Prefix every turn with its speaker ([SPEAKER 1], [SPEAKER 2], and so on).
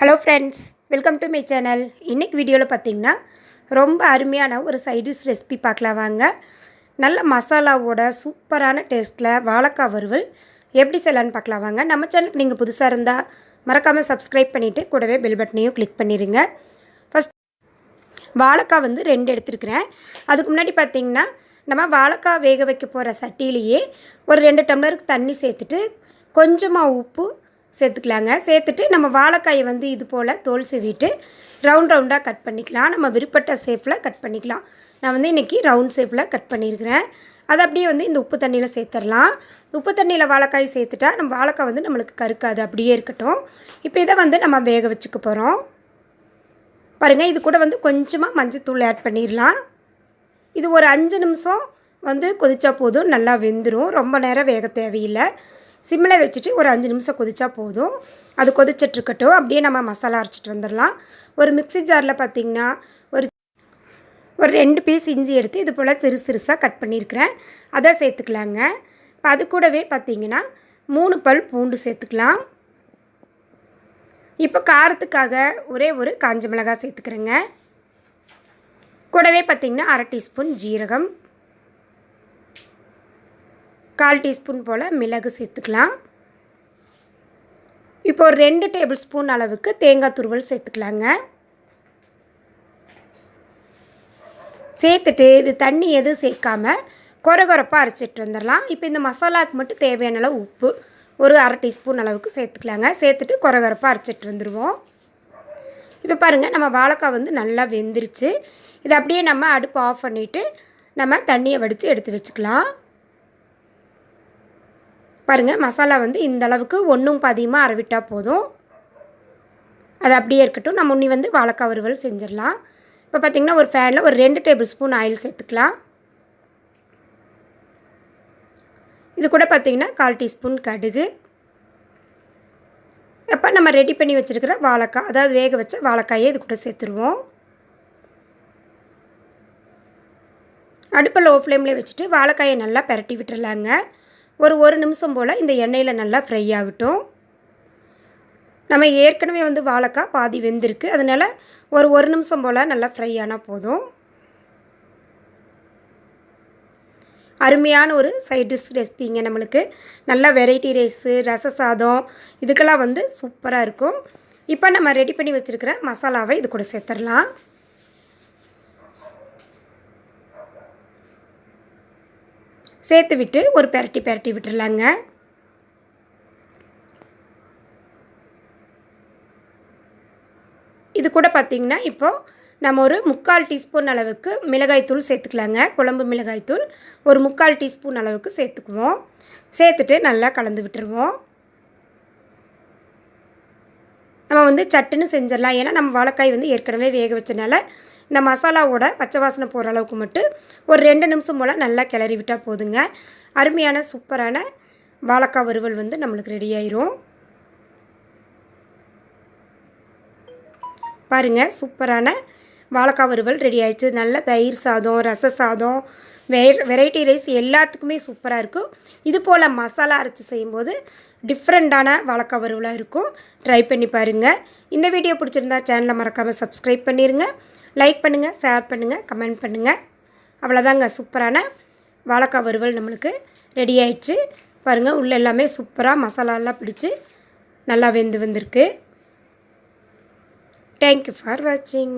[SPEAKER 1] Hello friends welcome to my channel இன்றைக்கி வீடியோவில் பார்த்தீங்கன்னா ரொம்ப அருமையான ஒரு சைடிஷ் ரெசிபி பார்க்கலாம் வாங்க. நல்ல மசாலாவோட சூப்பரான டேஸ்ட்டில் வாழைக்காய் வறுவல் எப்படி செய்யலான்னு பார்க்கலாம் வாங்க. நம்ம சேனலுக்கு நீங்கள் புதுசாக இருந்தால் மறக்காமல் சப்ஸ்கிரைப் பண்ணிவிட்டு கூடவே பெல் பட்டனையும் கிளிக் பண்ணிடுங்க ஃபஸ்ட் வாழைக்காய் வந்து ரெண்டு எடுத்துருக்கிறேன். அதுக்கு முன்னாடி பார்த்தீங்கன்னா நம்ம வாழைக்காய் வேக வைக்க போகிற சட்டியிலேயே ஒரு ரெண்டு டம்ளருக்கு தண்ணி சேர்த்துட்டு கொஞ்சமாக உப்பு சேர்த்துக்கலாங்க. சேர்த்துட்டு நம்ம வாழைக்காயை வந்து இது போல் தோல் சீவிட்டு ரவுண்ட் ரவுண்டாக கட் பண்ணிக்கலாம். நம்ம விருப்பட்ட ஷேப்பில் கட் பண்ணிக்கலாம். நான் வந்து இன்றைக்கி ரவுண்ட் ஷேப்பில் கட் பண்ணியிருக்கிறேன் அதை அப்படியே வந்து இந்த உப்பு தண்ணியில் சேர்த்துடலாம் உப்பு தண்ணியில் வாழைக்காய் சேர்த்துட்டா நம்ம வாழைக்காய் வந்து நம்மளுக்கு கருக்காது. அப்படியே இருக்கட்டும். இப்போ இதை வந்து நம்ம வேக வச்சுக்க போகிறோம் பாருங்கள் இது கூட வந்து கொஞ்சமாக மஞ்சத்தூள் ஆட் பண்ணிடலாம் இது ஒரு அஞ்சு நிமிஷம் வந்து கொதிச்சா போதும். நல்லா வெந்துடும் ரொம்ப நேரம் வேக தேவையில்லை. சிம்மில் வச்சுட்டு ஒரு அஞ்சு நிமிஷம் கொதிச்சா போதும். அது கொதிச்சிட்ருக்கட்டும். அப்படியே நம்ம மசாலா அரைச்சிட்டு வந்துடலாம். ஒரு மிக்ஸி ஜாரில் பார்த்திங்கன்னா ஒரு ஒரு ரெண்டு பீஸ் இஞ்சி எடுத்து இது போல் சிறு சிறுசாக கட் பண்ணியிருக்கிறேன். அதை சேர்த்துக்கலாங்க. இப்போ அது கூடவே பார்த்திங்கன்னா மூணு பல் பூண்டு சேர்த்துக்கலாம். இப்போ காரத்துக்காக ஒரே ஒரு காஞ்ச மிளகாய் சேர்த்துக்கிறேங்க. கூடவே பார்த்திங்கன்னா அரை டீஸ்பூன் ஜீரகம். கால் டீஸ்பூன் போல் மிளகு சேர்த்துக்கலாம். இப்போ ஒரு ரெண்டு டேபிள் ஸ்பூன் அளவுக்கு தேங்காய் துருவல் சேர்த்துக்கலாங்க. சேர்த்துட்டு இது தண்ணி எதுவும் சேர்க்காம கொரகொரப்பாக அரைச்சிட்டு வந்துடலாம். இப்போ இந்த மசாலாவுக்கு மட்டும் தேவையான அளவு உப்பு ஒரு அரை டீஸ்பூன் அளவுக்கு சேர்த்துக்கலாங்க. சேர்த்துட்டு கொரகொரப்பாக அரைச்சிட்டு வந்துடுவோம் இப்போ பாருங்கள் நம்ம வாழைக்காய் வந்து நல்லா வெந்துருச்சு. இதை அப்படியே நம்ம அடுப்பு ஆஃப் பண்ணிவிட்டு நம்ம தண்ணியை வடித்து எடுத்து வச்சுக்கலாம். பாருங்கள் மசாலா வந்து இந்த அளவுக்கு ஒன்றும் பாதியமாக அரைவிட்டால் போதும். அது அப்படியே இருக்கட்டும். நம்ம உன்னி வந்து வாழைக்காய் வறுவல் செஞ்சிடலாம். இப்போ பார்த்திங்கன்னா ஒரு ஃபேனில் ஒரு ரெண்டு டேபிள் ஸ்பூன் ஆயில் சேர்த்துக்கலாம். இது கூட பார்த்திங்கன்னா கால் டீஸ்பூன் கடுகு. அப்போ நம்ம ரெடி பண்ணி வச்சுருக்கிற வாழைக்காய் அதாவது வேக வச்ச வாழைக்காயை இது கூட சேர்த்துருவோம். அடுப்பை லோ ஃப்ளேமில் வச்சுட்டு வாழைக்காயை நல்லா பரட்டி விட்டுறலாங்க. ஒரு ஒரு நிமிஷம் போல் இந்த எண்ணெயில் நல்லா ஃப்ரை ஆகட்டும். நம்ம ஏற்கனவே வந்து வாழைக்காய் பாதி வெந்திருக்கு. அதனால் ஒரு ஒரு நிமிஷம் போல் நல்லா ஃப்ரை ஆனால் போதும். அருமையான ஒரு சைட் டிஷ் ரெசிபிங்க நம்மளுக்கு. நல்லா வெரைட்டி ரைஸு ரச சாதம் இதுக்கெல்லாம் வந்து சூப்பராக இருக்கும். இப்போ நம்ம ரெடி பண்ணி வச்சுருக்கிற மசாலாவை இது கூட சேர்த்துடலாம். சேர்த்து விட்டு ஒரு பெரட்டி பெரட்டி விட்டுடலாங்க இது கூட பார்த்திங்கன்னா இப்போது நம்ம ஒரு முக்கால் டீஸ்பூன் அளவுக்கு மிளகாய்த்தூள் சேர்த்துக்கலாங்க. குழம்பு மிளகாய்த்தூள் ஒரு முக்கால் டீஸ்பூன் அளவுக்கு சேர்த்துக்குவோம். சேர்த்துட்டு நல்லா கலந்து விட்டுருவோம். நம்ம வந்து சட்டுன்னு செஞ்சிடலாம். ஏன்னா நம்ம வாழைக்காய் வந்து ஏற்கனவே வேக வச்சனால இந்த மசாலாவோட பச்சை வாசனை போகிற அளவுக்கு மட்டும் ஒரு ரெண்டு நிமிஷம் போல் நல்லா கிளறி விட்டால் போதுங்க. அருமையான சூப்பரான வாழைக்காய் வறுவல் வந்து நம்மளுக்கு ரெடி ஆயிரும். பாருங்கள் சூப்பரான வாழைக்காய் வறுவல் ரெடி ஆயிடுச்சு. நல்ல தயிர் சாதம் ரச சாதம் வெ வெரைட்டி ரைஸ் எல்லாத்துக்குமே சூப்பராக இருக்கும். இது போல் மசாலா அரைச்சி செய்யும்போது டிஃப்ரெண்ட்டான வாழைக்காய் வறுவலாக இருக்கும். ட்ரை பண்ணி பாருங்கள் இந்த வீடியோ பிடிச்சிருந்தா சேனலை மறக்காமல் சப்ஸ்கிரைப் பண்ணிடுங்க லைக் பண்ணுங்கள் ஷேர் பண்ணுங்கள் கமெண்ட் பண்ணுங்கள் அவ்வளோதாங்க சூப்பரான வாழைக்காய் வறுவல் நம்மளுக்கு ரெடி ஆயிடுச்சு. பாருங்கள் உள்ளே எல்லாமே சூப்பராக மசாலாலாம் பிடிச்சி நல்லா வெந்து வந்திருக்கு. தேங்க்யூ ஃபார் வாட்சிங்